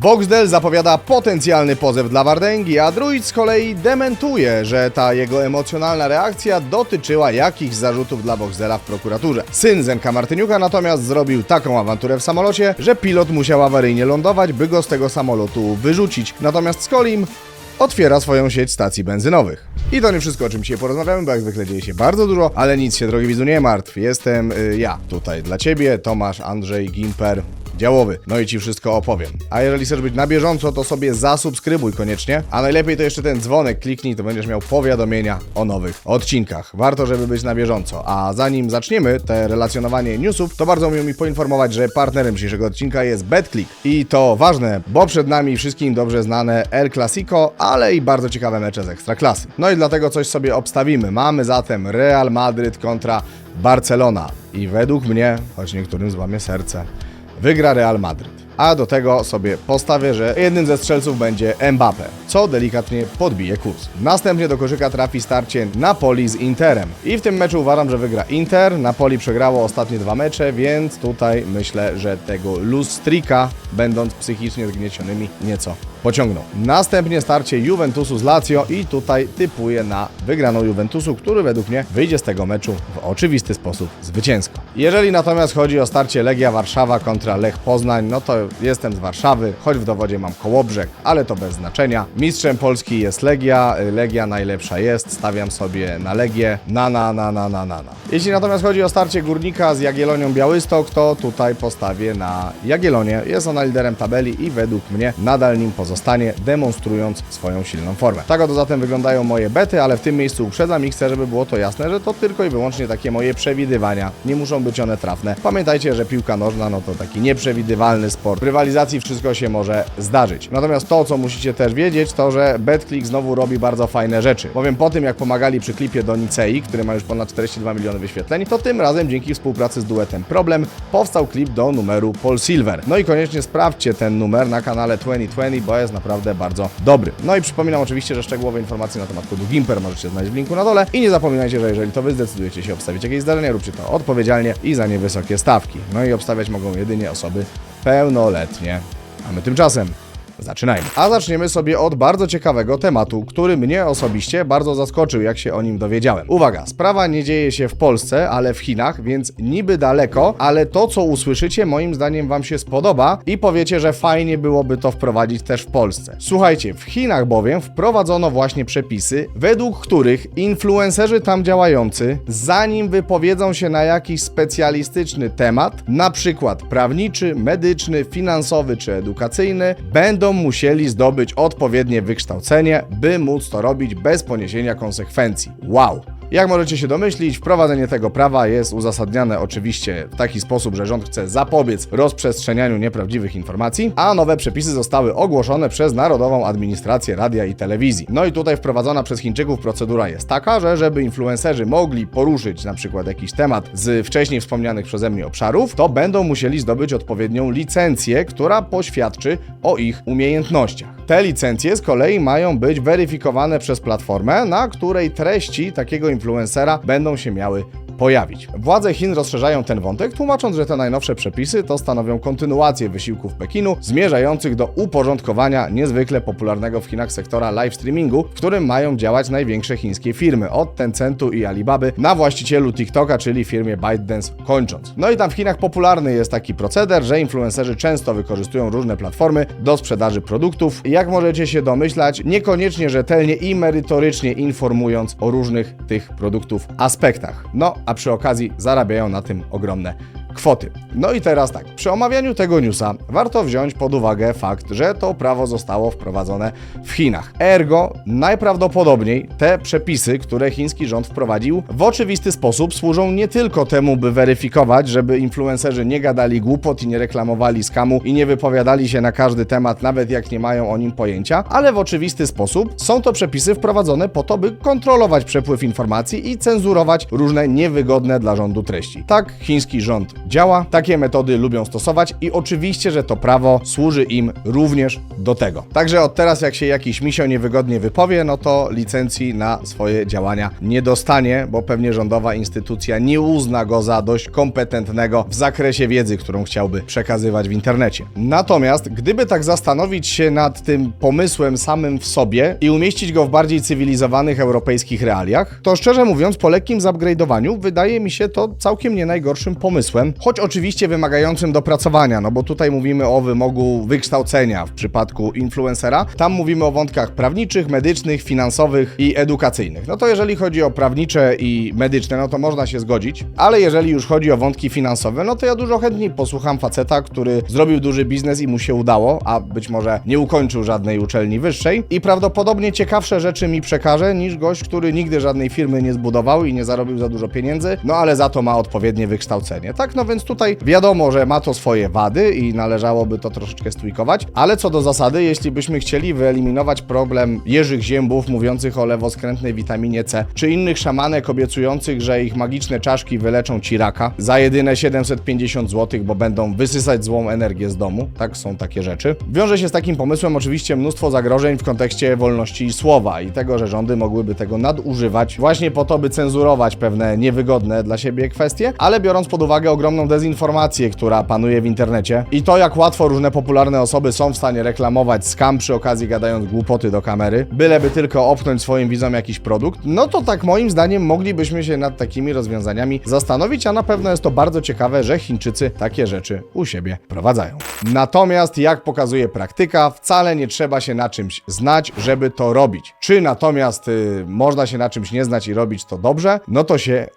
Boxdel zapowiada potencjalny pozew dla Wardęgi, a Druid z kolei dementuje, że ta jego emocjonalna reakcja dotyczyła jakichś zarzutów dla Boxdela w prokuraturze. Syn Zenka Martyniuka natomiast zrobił taką awanturę w samolocie, że pilot musiał awaryjnie lądować, by go z tego samolotu wyrzucić. Natomiast Skolim otwiera swoją sieć stacji benzynowych. I to nie wszystko, o czym dzisiaj porozmawiamy, bo jak zwykle dzieje się bardzo dużo, ale nic się, drogi widzu, nie martw. Jestem y, ja tutaj dla Ciebie, Tomasz, Andrzej, Gimper, działowy. No i Ci wszystko opowiem. A jeżeli chcesz być na bieżąco, to sobie zasubskrybuj koniecznie, a najlepiej to jeszcze ten dzwonek kliknij, to będziesz miał powiadomienia o nowych odcinkach. Warto, żeby być na bieżąco. A zanim zaczniemy te relacjonowanie newsów, to bardzo miło mi poinformować, że partnerem dzisiejszego odcinka jest BetClick. I to ważne, bo przed nami wszystkim dobrze znane El Clasico, ale i bardzo ciekawe mecze z Ekstraklasy. No i dlatego coś sobie obstawimy. Mamy zatem Real Madryt kontra Barcelona. I według mnie, choć niektórym złamie serce, wygra Real Madryt. A do tego sobie postawię, że jednym ze strzelców będzie Mbappe, co delikatnie podbije kurs. Następnie do koszyka trafi starcie Napoli z Interem. I w tym meczu uważam, że wygra Inter. Napoli przegrało ostatnie dwa mecze, więc tutaj myślę, że tego lustrika, będąc psychicznie zgniecionymi, nieco pociągną. Następnie starcie Juventusu z Lazio i tutaj typuję na wygraną Juventusu, który według mnie wyjdzie z tego meczu w oczywisty sposób zwycięsko. Jeżeli natomiast chodzi o starcie Legia Warszawa kontra Lech Poznań, no to jestem z Warszawy, choć w dowodzie mam Kołobrzeg, ale to bez znaczenia. Mistrzem Polski jest Legia, Legia najlepsza jest, stawiam sobie na Legię, na na na na na na na. Jeśli natomiast chodzi o starcie Górnika z Jagiellonią Białystok, to tutaj postawię na Jagiellonię. Jest ona liderem tabeli i według mnie nadal nim pozostanie, demonstrując swoją silną formę. Tak oto zatem wyglądają moje bety, ale w tym miejscu uprzedzam i chcę, żeby było to jasne, że to tylko i wyłącznie takie moje przewidywania. Nie muszą być one trafne. Pamiętajcie, że piłka nożna no to taki nieprzewidywalny sport. W rywalizacji wszystko się może zdarzyć. Natomiast to, co musicie też wiedzieć, to że BetClick znowu robi bardzo fajne rzeczy. Bowiem po tym, jak pomagali przy klipie do Nicei, który ma już ponad 42 miliony wyświetleń, to tym razem dzięki współpracy z duetem Problem powstał klip do numeru Paul Silver. No i koniecznie sprawdźcie ten numer na kanale 2020, bo jest naprawdę bardzo dobry. No i przypominam oczywiście, że szczegółowe informacje na temat kodu GIMPER możecie znaleźć w linku na dole i nie zapominajcie, że jeżeli to wy zdecydujecie się obstawić jakieś zdarzenie, róbcie to odpowiedzialnie i za niewysokie stawki. No i obstawiać mogą jedynie osoby pełnoletnie. A my tymczasem Zaczynajmy. A zaczniemy sobie od bardzo ciekawego tematu, który mnie osobiście bardzo zaskoczył, jak się o nim dowiedziałem. Uwaga, sprawa nie dzieje się w Polsce, ale w Chinach, więc niby daleko, ale to, co usłyszycie, moim zdaniem Wam się spodoba i powiecie, że fajnie byłoby to wprowadzić też w Polsce. Słuchajcie, w Chinach bowiem wprowadzono właśnie przepisy, według których influencerzy tam działający, zanim wypowiedzą się na jakiś specjalistyczny temat, na przykład prawniczy, medyczny, finansowy czy edukacyjny, będą musieli zdobyć odpowiednie wykształcenie, by móc to robić bez poniesienia konsekwencji. Wow! Jak możecie się domyślić, wprowadzenie tego prawa jest uzasadniane oczywiście w taki sposób, że rząd chce zapobiec rozprzestrzenianiu nieprawdziwych informacji, a nowe przepisy zostały ogłoszone przez Narodową Administrację Radia i Telewizji. No i tutaj wprowadzona przez Chińczyków procedura jest taka, że żeby influencerzy mogli poruszyć na przykład jakiś temat z wcześniej wspomnianych przeze mnie obszarów, to będą musieli zdobyć odpowiednią licencję, która poświadczy o ich umiejętnościach. Te licencje z kolei mają być weryfikowane przez platformę, na której treści takiego influencera będą się miały pojawić. Władze Chin rozszerzają ten wątek, tłumacząc, że te najnowsze przepisy to stanowią kontynuację wysiłków Pekinu zmierzających do uporządkowania niezwykle popularnego w Chinach sektora live streamingu, w którym mają działać największe chińskie firmy, od Tencentu i Alibaby na właścicielu TikToka, czyli firmie ByteDance kończąc. No i tam w Chinach popularny jest taki proceder, że influencerzy często wykorzystują różne platformy do sprzedaży produktów. Jak możecie się domyślać, niekoniecznie rzetelnie i merytorycznie informując o różnych tych produktów aspektach. No, a przy okazji zarabiają na tym ogromne kwoty. No i teraz tak, przy omawianiu tego newsa warto wziąć pod uwagę fakt, że to prawo zostało wprowadzone w Chinach. Ergo, najprawdopodobniej te przepisy, które chiński rząd wprowadził, w oczywisty sposób służą nie tylko temu, by weryfikować, żeby influencerzy nie gadali głupot i nie reklamowali skamu i nie wypowiadali się na każdy temat, nawet jak nie mają o nim pojęcia, ale w oczywisty sposób są to przepisy wprowadzone po to, by kontrolować przepływ informacji i cenzurować różne niewygodne dla rządu treści. Tak chiński rząd działa. Takie metody lubią stosować i oczywiście, że to prawo służy im również do tego. Także od teraz, jak się jakiś misio niewygodnie wypowie, no to licencji na swoje działania nie dostanie, bo pewnie rządowa instytucja nie uzna go za dość kompetentnego w zakresie wiedzy, którą chciałby przekazywać w internecie. Natomiast, gdyby tak zastanowić się nad tym pomysłem samym w sobie i umieścić go w bardziej cywilizowanych europejskich realiach, to szczerze mówiąc, po lekkim zupgrade'owaniu wydaje mi się to całkiem nie najgorszym pomysłem, choć oczywiście wymagającym dopracowania, no bo tutaj mówimy o wymogu wykształcenia w przypadku influencera, tam mówimy o wątkach prawniczych, medycznych, finansowych i edukacyjnych. No to jeżeli chodzi o prawnicze i medyczne, no to można się zgodzić, ale jeżeli już chodzi o wątki finansowe, no to ja dużo chętniej posłucham faceta, który zrobił duży biznes i mu się udało, a być może nie ukończył żadnej uczelni wyższej. I prawdopodobnie ciekawsze rzeczy mi przekaże niż gość, który nigdy żadnej firmy nie zbudował i nie zarobił za dużo pieniędzy, no ale za to ma odpowiednie wykształcenie. Tak, no więc tutaj wiadomo, że ma to swoje wady i należałoby to troszeczkę stwikować, ale co do zasady, jeśli byśmy chcieli wyeliminować problem jeżych ziębów mówiących o lewoskrętnej witaminie C, czy innych szamanek obiecujących, że ich magiczne czaszki wyleczą ci raka za jedyne 750 zł, bo będą wysysać złą energię z domu, tak, są takie rzeczy. Wiąże się z takim pomysłem oczywiście mnóstwo zagrożeń w kontekście wolności słowa i tego, że rządy mogłyby tego nadużywać właśnie po to, by cenzurować pewne niewygodne dla siebie kwestie, ale biorąc pod uwagę ogromną dezinformację, która panuje w internecie i to, jak łatwo różne popularne osoby są w stanie reklamować skam przy okazji gadając głupoty do kamery, byleby tylko opchnąć swoim widzom jakiś produkt, no to tak moim zdaniem moglibyśmy się nad takimi rozwiązaniami zastanowić, a na pewno jest to bardzo ciekawe, że Chińczycy takie rzeczy u siebie prowadzają. Natomiast, jak pokazuje praktyka, wcale nie trzeba się na czymś znać, żeby to robić. Czy natomiast y, można się na czymś nie znać i robić to dobrze, no to się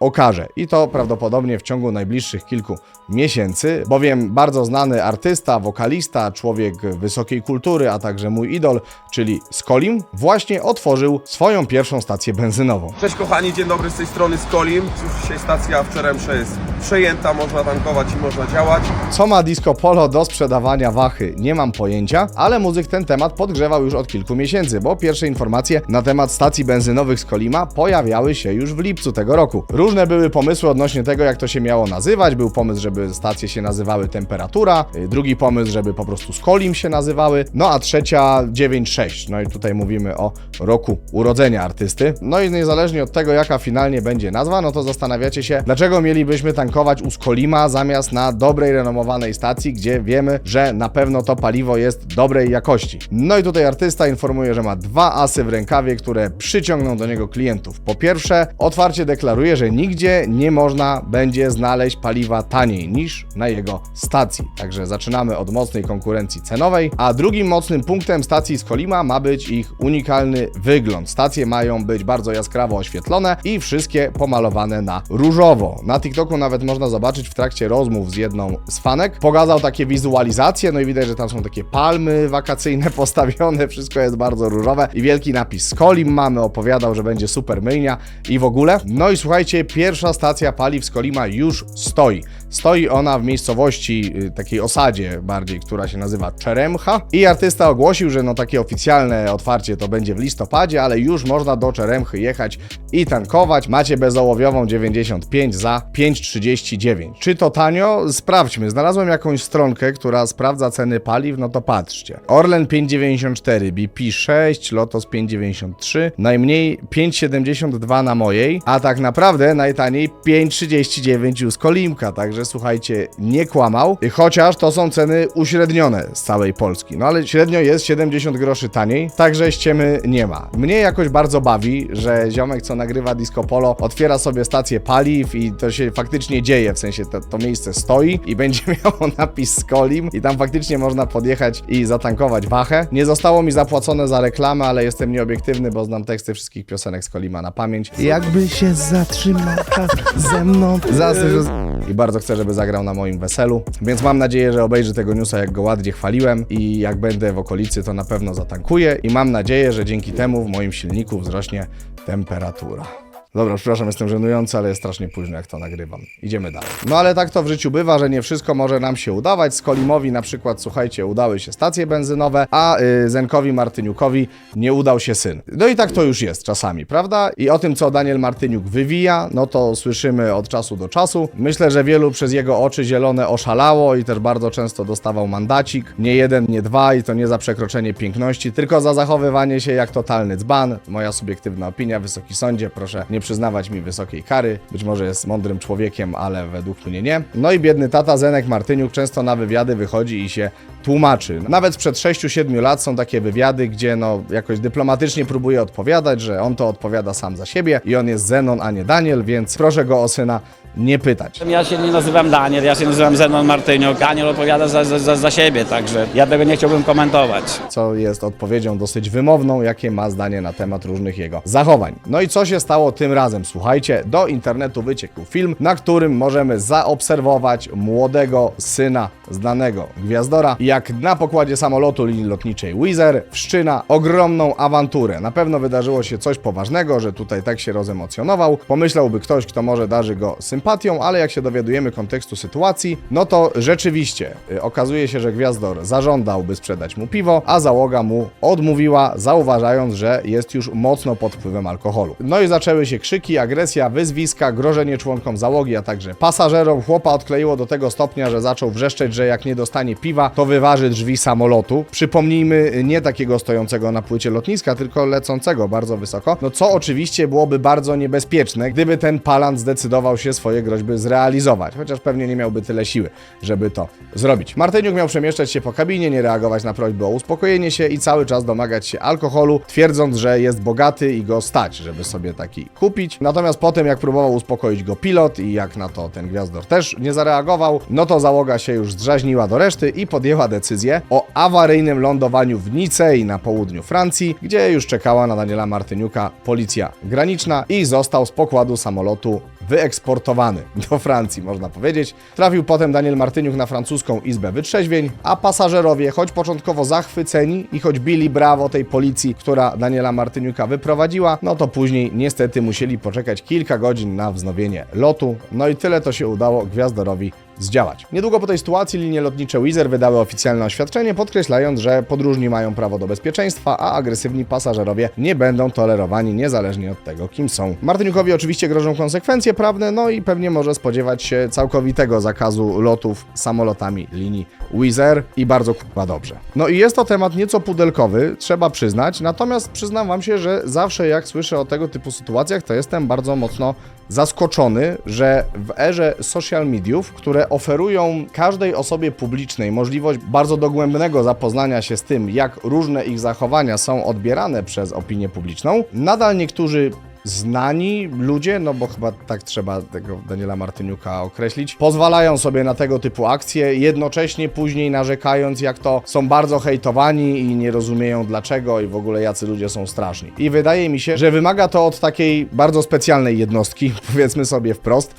I to prawdopodobnie w ciągu najbliższych kilku miesięcy, bowiem bardzo znany artysta, wokalista, człowiek wysokiej kultury, a także mój idol, czyli Skolim, właśnie otworzył swoją pierwszą stację benzynową. Cześć kochani, dzień dobry z tej strony Skolim. Cóż, dzisiaj stacja w Czeremsze jest przejęta, można tankować i można działać. Co ma Disco Polo do sprzedawania wachy, nie mam pojęcia, ale muzyk ten temat podgrzewał już od kilku miesięcy, bo pierwsze informacje na temat stacji benzynowych z Kolima pojawiały się już w lipcu tego roku. Różne były pomysły odnośnie tego, jak to się miało nazywać. Był pomysł, żeby stacje się nazywały Temperatura, y, drugi pomysł, żeby po prostu Skolim się nazywały, no a trzecia 9.6. No i tutaj mówimy o roku urodzenia artysty. No i niezależnie od tego, jaka finalnie będzie nazwa, no to zastanawiacie się, dlaczego mielibyśmy tankować u Skolima zamiast na dobrej, renomowanej stacji, gdzie wiemy, że na pewno to paliwo jest dobrej jakości. No i tutaj artysta informuje, że ma dwa asy w rękawie, które przyciągną do niego klientów. Po pierwsze, otwarcie deklaruje, że nigdzie nie można będzie znaleźć paliwa taniej niż na jego stacji. Także zaczynamy od mocnej konkurencji cenowej, a drugim mocnym punktem stacji Skolima ma być ich unikalny wygląd. Stacje mają być bardzo jaskrawo oświetlone i wszystkie pomalowane na różowo. Na TikToku nawet można zobaczyć w trakcie rozmów z jedną z fanek. Pokazał takie wizualizacje, no i widać, że tam są takie palmy wakacyjne postawione, wszystko jest bardzo różowe i wielki napis Skolim mamy, opowiadał, że będzie super myjnia i w ogóle. No i słuchajcie, pierwsza stacja paliw Skolima już stoi. Stoi ona w miejscowości, y, takiej osadzie bardziej, która się nazywa Czeremcha i artysta ogłosił, że no takie oficjalne otwarcie to będzie w listopadzie, ale już można do Czeremchy jechać i tankować. Macie bezołowiową 95 za 5,39. Czy to tanio? Sprawdźmy. Znalazłem jakąś stronkę, która sprawdza ceny paliw, no to patrzcie. Orlen 5,94, BP 6, Lotos 5,93, najmniej 5,72 na mojej, a tak naprawdę najtaniej 5,39 u Skolimka, także słuchajcie, nie kłamał, chociaż to są ceny uśrednione z całej Polski, no ale średnio jest 70 groszy taniej, także ściemy nie ma. Mnie jakoś bardzo bawi, że ziomek, co nagrywa Disco Polo, otwiera sobie stację paliw i to się faktycznie dzieje, w sensie to, to miejsce stoi i będzie miało napis Skolim i tam faktycznie można podjechać i zatankować wachę. Nie zostało mi zapłacone za reklamę, ale jestem nieobiektywny, bo znam teksty wszystkich piosenek Skolima na pamięć. Jakby się zatrzymał czas ze mną. Zasy, że... I bardzo chcę, żeby zagrał na moim weselu, więc mam nadzieję, że obejrzy tego newsa, jak go ładnie chwaliłem. I jak będę w okolicy, to na pewno zatankuję. I mam nadzieję, że dzięki temu w moim silniku wzrośnie temperatura. Dobra, przepraszam, jestem żenujący, ale jest strasznie późno, jak to nagrywam. Idziemy dalej. No ale tak to w życiu bywa, że nie wszystko może nam się udawać. Skolimowi na przykład, słuchajcie, udały się stacje benzynowe, a y, Zenkowi Martyniukowi nie udał się syn. No i tak to już jest czasami, prawda? I o tym, co Daniel Martyniuk wywija, no to słyszymy od czasu do czasu. Myślę, że wielu przez jego oczy zielone oszalało i też bardzo często dostawał mandacik. Nie jeden, nie dwa i to nie za przekroczenie piękności, tylko za zachowywanie się jak totalny dzban. Moja subiektywna opinia, Wysoki Sądzie, proszę nie przyznawać mi wysokiej kary. Być może jest mądrym człowiekiem, ale według mnie nie. No i biedny tata Zenek Martyniuk często na wywiady wychodzi i się tłumaczy. Nawet sprzed 6-7 lat są takie wywiady, gdzie no jakoś dyplomatycznie próbuje odpowiadać, że on to odpowiada sam za siebie i on jest Zenon, a nie Daniel, więc proszę go o syna nie pytać. Ja się nie nazywam Daniel, ja się nazywam Zenon Martyniuk. Daniel odpowiada za, za, za, siebie, także ja tego nie chciałbym komentować. co jest odpowiedzią dosyć wymowną, jakie ma zdanie na temat różnych jego zachowań. No i co się stało tym razem? Słuchajcie, do internetu wyciekł film, na którym możemy zaobserwować młodego syna znanego gwiazdora, jak na pokładzie samolotu linii lotniczej Wizz Air wszczyna ogromną awanturę. Na pewno wydarzyło się coś poważnego, że tutaj tak się rozemocjonował. Pomyślałby ktoś, kto może darzy go sympatią, ale jak się dowiadujemy kontekstu sytuacji, no to rzeczywiście y, okazuje się, że gwiazdor zażądał, by sprzedać mu piwo, a załoga mu odmówiła, zauważając, że jest już mocno pod wpływem alkoholu. No i zaczęły się krzyki, agresja, wyzwiska, grożenie członkom załogi, a także pasażerom. Chłopa odkleiło do tego stopnia, że zaczął wrzeszczeć, że jak nie dostanie piwa, to wyważy drzwi samolotu. Przypomnijmy, y, nie takiego stojącego na płycie lotniska, tylko lecącego bardzo wysoko. No co oczywiście byłoby bardzo niebezpieczne, gdyby ten palant zdecydował się swoje groźby zrealizować, chociaż pewnie nie miałby tyle siły, żeby to zrobić. Martyniuk miał przemieszczać się po kabinie, nie reagować na prośby o uspokojenie się i cały czas domagać się alkoholu, twierdząc, że jest bogaty i go stać, żeby sobie taki kupić. Natomiast potem, jak próbował uspokoić go pilot i jak na to ten gwiazdor też nie zareagował, no to załoga się już zdraźniła do reszty i podjęła decyzję o awaryjnym lądowaniu w Nicei na południu Francji, gdzie już czekała na Daniela Martyniuka policja graniczna i został z pokładu samolotu wyeksportowany do Francji, można powiedzieć. Trafił potem Daniel Martyniuk na francuską izbę wytrzeźwień, a pasażerowie, choć początkowo zachwyceni i choć bili brawo tej policji, która Daniela Martyniuka wyprowadziła, no to później niestety musieli poczekać kilka godzin na wznowienie lotu. No i tyle to się udało Gwiazdorowi zdziałać. Niedługo po tej sytuacji linie lotnicze Wizz Air wydały oficjalne oświadczenie, podkreślając, że podróżni mają prawo do bezpieczeństwa, a agresywni pasażerowie nie będą tolerowani niezależnie od tego, kim są. Martyniukowi oczywiście grożą konsekwencje prawne, no i pewnie może spodziewać się całkowitego zakazu lotów samolotami linii Wizz Air i bardzo kurwa dobrze. No i jest to temat nieco pudelkowy, trzeba przyznać, natomiast przyznam wam się, że zawsze jak słyszę o tego typu sytuacjach, to jestem bardzo mocno zaskoczony, że w erze social mediów, które oferują każdej osobie publicznej możliwość bardzo dogłębnego zapoznania się z tym, jak różne ich zachowania są odbierane przez opinię publiczną, nadal niektórzy znani ludzie, no bo chyba tak trzeba tego Daniela Martyniuka określić, pozwalają sobie na tego typu akcje, jednocześnie później narzekając, jak to są bardzo hejtowani i nie rozumieją dlaczego i w ogóle jacy ludzie są straszni. I wydaje mi się, że wymaga to od takiej bardzo specjalnej jednostki, powiedzmy sobie wprost,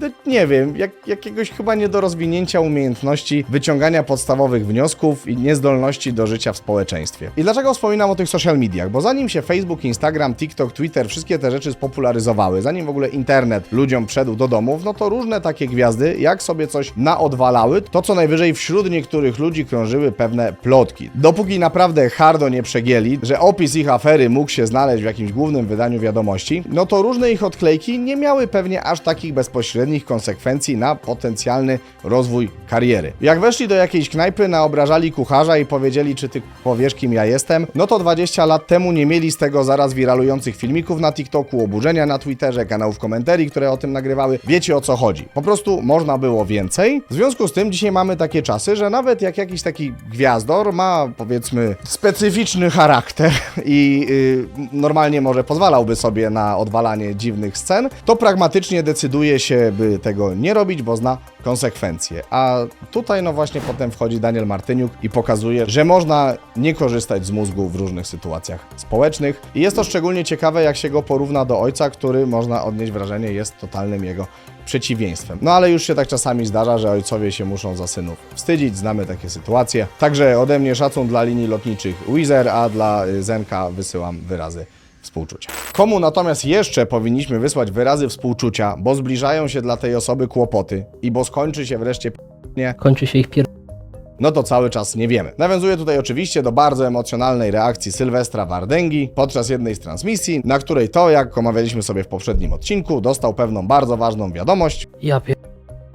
yy, nie wiem, jak, jakiegoś chyba nie do rozwinięcia umiejętności wyciągania podstawowych wniosków i niezdolności do życia w społeczeństwie. I dlaczego wspominam o tych social mediach? Bo zanim się Facebook, Instagram, TikTok, Twitter, wszystkie te rzeczy spopularyzowały, zanim w ogóle internet ludziom wszedł do domów, no to różne takie gwiazdy, jak sobie coś naodwalały, to co najwyżej wśród niektórych ludzi krążyły pewne plotki. Dopóki naprawdę hardo nie przegięli, że opis ich afery mógł się znaleźć w jakimś głównym wydaniu wiadomości, no to różne ich odklejki nie miały pewnie aż takich bezpośrednich konsekwencji na potencjalny rozwój kariery. Jak weszli do jakiejś knajpy, naobrażali kucharza i powiedzieli, czy ty powiesz, kim ja jestem, no to 20 lat temu nie mieli z tego zaraz wiralujących filmików na TikToku, oburzenia na Twitterze, kanałów komentarii, które o tym nagrywały. Wiecie o co chodzi. Po prostu można było więcej. W związku z tym dzisiaj mamy takie czasy, że nawet jak jakiś taki gwiazdor ma powiedzmy specyficzny charakter i y, normalnie może pozwalałby sobie na odwalanie dziwnych scen, to pragmatycznie decyduje się, by tego nie robić, bo zna konsekwencje. A tutaj no właśnie potem wchodzi Daniel Martyniuk i pokazuje, że można nie korzystać z mózgu w różnych sytuacjach społecznych. I jest to szczególnie ciekawe, jak się go porówna do ojca, który można odnieść wrażenie jest totalnym jego przeciwieństwem. No ale już się tak czasami zdarza, że ojcowie się muszą za synów wstydzić, znamy takie sytuacje. Także ode mnie szacun dla linii lotniczych Wizz Air, a dla y, Zenka wysyłam wyrazy współczucia. Komu natomiast jeszcze powinniśmy wysłać wyrazy współczucia, bo zbliżają się dla tej osoby kłopoty i bo skończy się wreszcie p***nie, Kończy się ich pier... no to cały czas nie wiemy. Nawiązuję tutaj oczywiście do bardzo emocjonalnej reakcji Sylwestra Wardęgi podczas jednej z transmisji, na której to, jak omawialiśmy sobie w poprzednim odcinku, dostał pewną bardzo ważną wiadomość, Ja pier...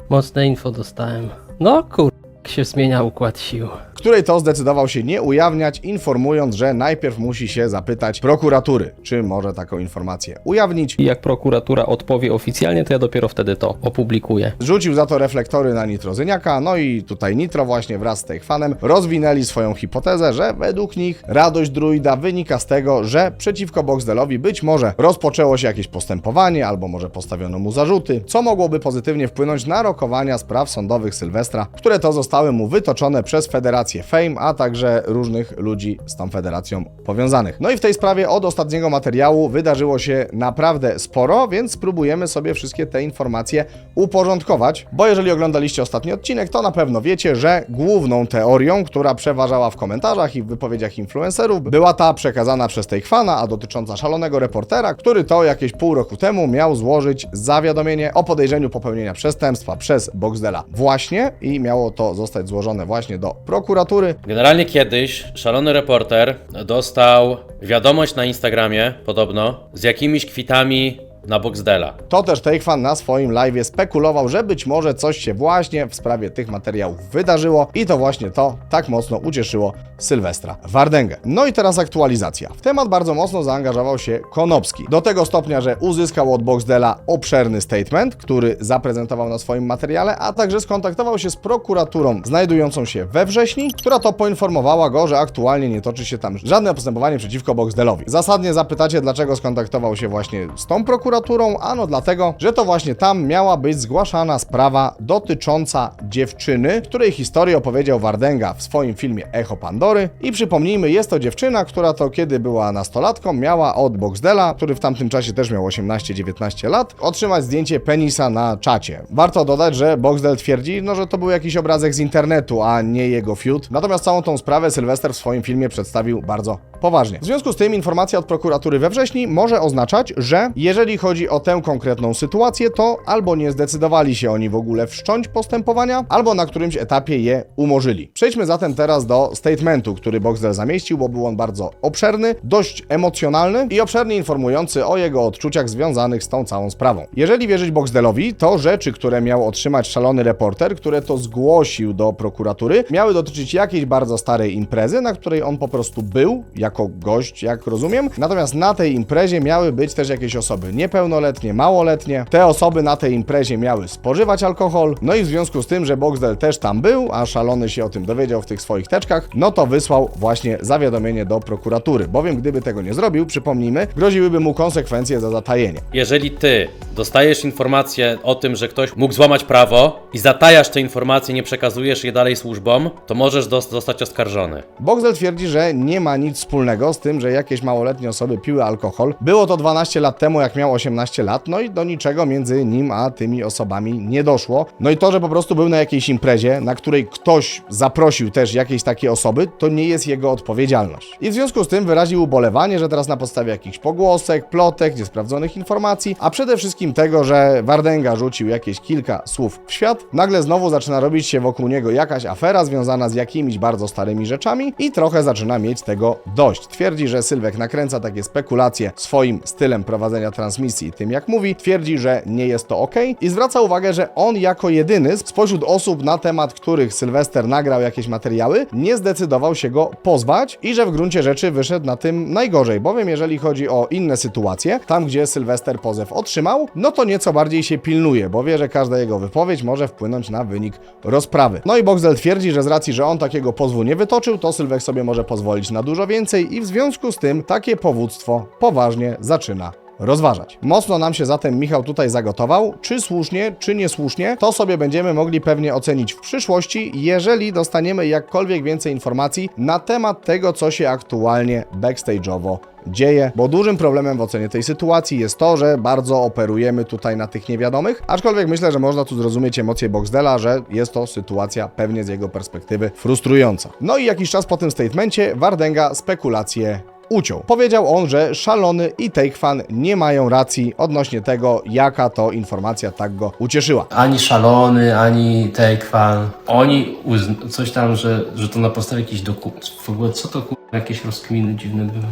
Mocne info dostałem. No kur... jak się zmienia układ sił. Której to zdecydował się nie ujawniać, informując, że najpierw musi się zapytać prokuratury, czy może taką informację ujawnić. I jak prokuratura odpowie oficjalnie, to ja dopiero wtedy to opublikuję. Rzucił za to reflektory na Nitrozyniaka, no i tutaj Nitro właśnie wraz z Tejchfanem rozwinęli swoją hipotezę, że według nich radość druida wynika z tego, że przeciwko Boxdelowi być może rozpoczęło się jakieś postępowanie, albo może postawiono mu zarzuty, co mogłoby pozytywnie wpłynąć na rokowania spraw sądowych Sylwestra, które to zostały mu wytoczone przez Federację Fame, a także różnych ludzi z tą federacją powiązanych. No i w tej sprawie od ostatniego materiału wydarzyło się naprawdę sporo, więc spróbujemy sobie wszystkie te informacje uporządkować, bo jeżeli oglądaliście ostatni odcinek, to na pewno wiecie, że główną teorią, która przeważała w komentarzach i w wypowiedziach influencerów, była ta przekazana przez Tejchwana, a dotycząca szalonego reportera, który to jakieś pół roku temu miał złożyć zawiadomienie o podejrzeniu popełnienia przestępstwa przez Boxdela właśnie i miało to zostać złożone właśnie do prokuratury. Generalnie kiedyś szalony reporter dostał wiadomość na Instagramie, podobno, z jakimiś kwitami na Boxdela. To też Tejchwan na swoim live spekulował, że być może coś się właśnie w sprawie tych materiałów wydarzyło i to właśnie to tak mocno ucieszyło Sylwestra Wardęgę. No i teraz aktualizacja. W temat bardzo mocno zaangażował się Konopski. Do tego stopnia, że uzyskał od Boxdela obszerny statement, który zaprezentował na swoim materiale, a także skontaktował się z prokuraturą znajdującą się we wrześni, która to poinformowała go, że aktualnie nie toczy się tam żadne postępowanie przeciwko Boxdelowi. Zasadnie zapytacie, dlaczego skontaktował się właśnie z tą prokuraturą? Ano dlatego, że to właśnie tam miała być zgłaszana sprawa dotycząca dziewczyny, której historię opowiedział Wardęga w swoim filmie Echo Pandory. I przypomnijmy, jest to dziewczyna, która to kiedy była nastolatką, miała od Boxdela, który w tamtym czasie też miał 18-19 lat, otrzymać zdjęcie penisa na czacie. Warto dodać, że Boxdel twierdzi, no, że to był jakiś obrazek z internetu, a nie jego fiut. Natomiast całą tą sprawę Sylwester w swoim filmie przedstawił bardzo poważnie. W związku z tym informacja od prokuratury we wrześniu może oznaczać, że jeżeli chodzi o tę konkretną sytuację, to albo nie zdecydowali się oni w ogóle wszcząć postępowania, albo na którymś etapie je umorzyli. Przejdźmy zatem teraz do statementu, który Boxdel zamieścił, bo był on bardzo obszerny, dość emocjonalny i obszernie informujący o jego odczuciach związanych z tą całą sprawą. Jeżeli wierzyć Boxdelowi, to rzeczy, które miał otrzymać szalony reporter, które to zgłosił do prokuratury, miały dotyczyć jakiejś bardzo starej imprezy, na której on po prostu był, jako gość, jak rozumiem. Natomiast na tej imprezie miały być też jakieś osoby niepełnoletnie, małoletnie. Te osoby na tej imprezie miały spożywać alkohol, no i w związku z tym, że Boxdel też tam był, a szalony się o tym dowiedział w tych swoich teczkach, no to wysłał właśnie zawiadomienie do prokuratury, bowiem gdyby tego nie zrobił, przypomnijmy, groziłyby mu konsekwencje za zatajenie. Jeżeli ty dostajesz informację o tym, że ktoś mógł złamać prawo i zatajasz te informacje, nie przekazujesz je dalej służbom, to możesz zostać oskarżony. Boxdel twierdzi, że nie ma nic wspólnego z tym, że jakieś małoletnie osoby piły alkohol. Było to 12 lat temu, jak miał 18 lat, no i do niczego między nim a tymi osobami nie doszło. No i to, że po prostu był na jakiejś imprezie, na której ktoś zaprosił też jakieś takie osoby, to nie jest jego odpowiedzialność. I w związku z tym wyraził ubolewanie, że teraz na podstawie jakichś pogłosek, plotek, niesprawdzonych informacji, a przede wszystkim tego, że Wardęga rzucił jakieś kilka słów w świat, nagle znowu zaczyna robić się wokół niego jakaś afera związana z jakimiś bardzo starymi rzeczami i trochę zaczyna mieć tego dość. Twierdzi, że Sylwek nakręca takie spekulacje swoim stylem prowadzenia transmisji i tym jak mówi, twierdzi, że nie jest to ok i zwraca uwagę, że on jako jedyny spośród osób na temat których Sylwester nagrał jakieś materiały, nie zdecydował się go pozwać i że w gruncie rzeczy wyszedł na tym najgorzej, bowiem jeżeli chodzi o inne sytuacje, tam gdzie Sylwester pozew otrzymał, no to nieco bardziej się pilnuje, bo wie, że każda jego wypowiedź może wpłynąć na wynik rozprawy. No i Boxdel twierdzi, że z racji, że on takiego pozwu nie wytoczył, to Sylwek sobie może pozwolić na dużo więcej i w związku z tym takie powództwo poważnie zaczyna rozważać. Mocno nam się zatem Michał tutaj zagotował. Czy słusznie, czy niesłusznie, to sobie będziemy mogli pewnie ocenić w przyszłości, jeżeli dostaniemy jakkolwiek więcej informacji na temat tego, co się aktualnie backstage'owo dzieje, bo dużym problemem w ocenie tej sytuacji jest to, że bardzo operujemy tutaj na tych niewiadomych, aczkolwiek myślę, że można tu zrozumieć emocje Boxdela, że jest to sytuacja pewnie z jego perspektywy frustrująca. No i jakiś czas po tym statemencie Wardęga spekulacje uciął. Powiedział on, że Szalony i Takefan nie mają racji odnośnie tego, jaka to informacja tak go ucieszyła. Ani szalony, ani Takefan. Oni uzn- coś tam, że, że to na podstawie jakichś dokumentów. W ogóle co to kur... jakieś rozkminy dziwne były.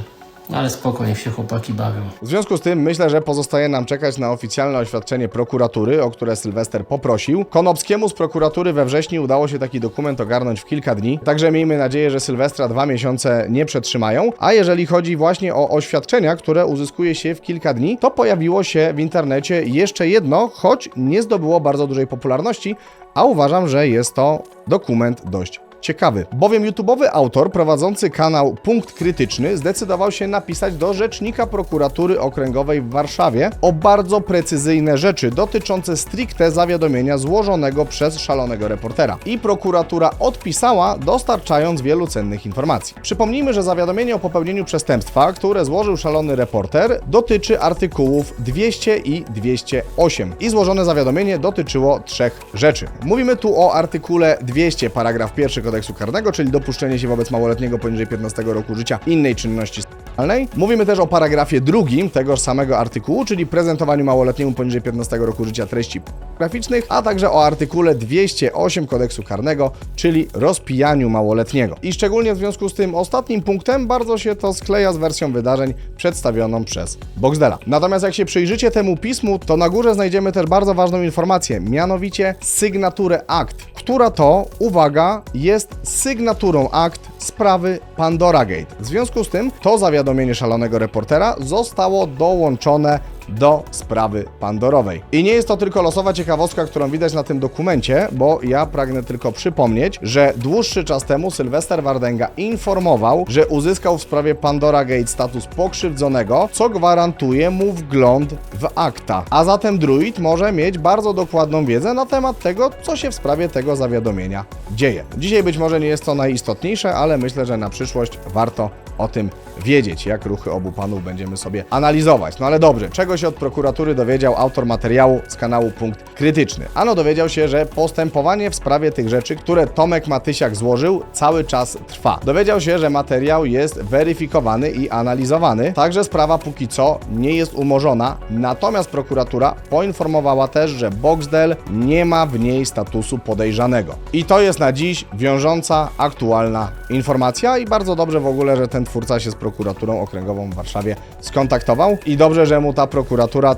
Ale spoko, niech się chłopaki bawią. W związku z tym myślę, że pozostaje nam czekać na oficjalne oświadczenie prokuratury, o które Sylwester poprosił. Konopskiemu z prokuratury we wrześniu udało się taki dokument ogarnąć w kilka dni, także miejmy nadzieję, że Sylwestra dwa miesiące nie przetrzymają. A jeżeli chodzi właśnie o oświadczenia, które uzyskuje się w kilka dni, to pojawiło się w internecie jeszcze jedno, choć nie zdobyło bardzo dużej popularności, a uważam, że jest to dokument dość ciekawy, bowiem YouTube'owy autor prowadzący kanał Punkt Krytyczny zdecydował się napisać do rzecznika prokuratury okręgowej w Warszawie o bardzo precyzyjne rzeczy dotyczące stricte zawiadomienia złożonego przez szalonego reportera. I prokuratura odpisała, dostarczając wielu cennych informacji. Przypomnijmy, że zawiadomienie o popełnieniu przestępstwa, które złożył szalony reporter, dotyczy artykułów 200 i 208. I złożone zawiadomienie dotyczyło trzech rzeczy. Mówimy tu o artykule 200, paragraf 1 kodeksu karnego, czyli dopuszczenie się wobec małoletniego poniżej 15 roku życia innej czynności seksualnej. Mówimy też o paragrafie drugim tegoż samego artykułu, czyli prezentowaniu małoletniemu poniżej 15 roku życia treści graficznych, a także o artykule 208 kodeksu karnego, czyli rozpijaniu małoletniego. I szczególnie w związku z tym ostatnim punktem bardzo się to skleja z wersją wydarzeń przedstawioną przez Boxdela. Natomiast jak się przyjrzycie temu pismu, to na górze znajdziemy też bardzo ważną informację, mianowicie sygnaturę akt, która to, uwaga, jest sygnaturą akt sprawy Pandora Gate. W związku z tym to zawiadomienie szalonego reportera zostało dołączone do sprawy Pandorowej. I nie jest to tylko losowa ciekawostka, którą widać na tym dokumencie, bo ja pragnę tylko przypomnieć, że dłuższy czas temu Sylwester Wardenga informował, że uzyskał w sprawie Pandora Gate status pokrzywdzonego, co gwarantuje mu wgląd w akta. A zatem druid może mieć bardzo dokładną wiedzę na temat tego, co się w sprawie tego zawiadomienia dzieje. Dzisiaj być może nie jest to najistotniejsze, ale myślę, że na przyszłość warto o tym wiedzieć, jak ruchy obu panów będziemy sobie analizować. No ale dobrze, czego się od prokuratury dowiedział autor materiału z kanału Punkt Krytyczny? Ano dowiedział się, że postępowanie w sprawie tych rzeczy, które Tomek Matysiak złożył, cały czas trwa. Dowiedział się, że materiał jest weryfikowany i analizowany, także sprawa póki co nie jest umorzona, natomiast prokuratura poinformowała też, że Boxdel nie ma w niej statusu podejrzanego. I to jest na dziś wiążąca, aktualna informacja i bardzo dobrze w ogóle, że ten twórca się z prokuraturą okręgową w Warszawie skontaktował i dobrze, że mu ta prokuratura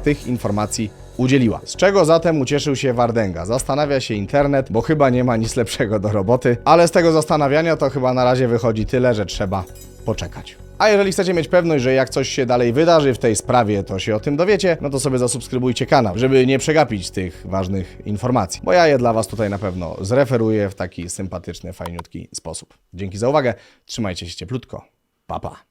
tych informacji udzieliła. Z czego zatem ucieszył się Wardenga? Zastanawia się internet, bo chyba nie ma nic lepszego do roboty, ale z tego zastanawiania to chyba na razie wychodzi tyle, że trzeba poczekać. A jeżeli chcecie mieć pewność, że jak coś się dalej wydarzy w tej sprawie, to się o tym dowiecie, no to sobie zasubskrybujcie kanał, żeby nie przegapić tych ważnych informacji, bo ja je dla Was tutaj na pewno zreferuję w taki sympatyczny, fajniutki sposób. Dzięki za uwagę, trzymajcie się cieplutko, pa pa.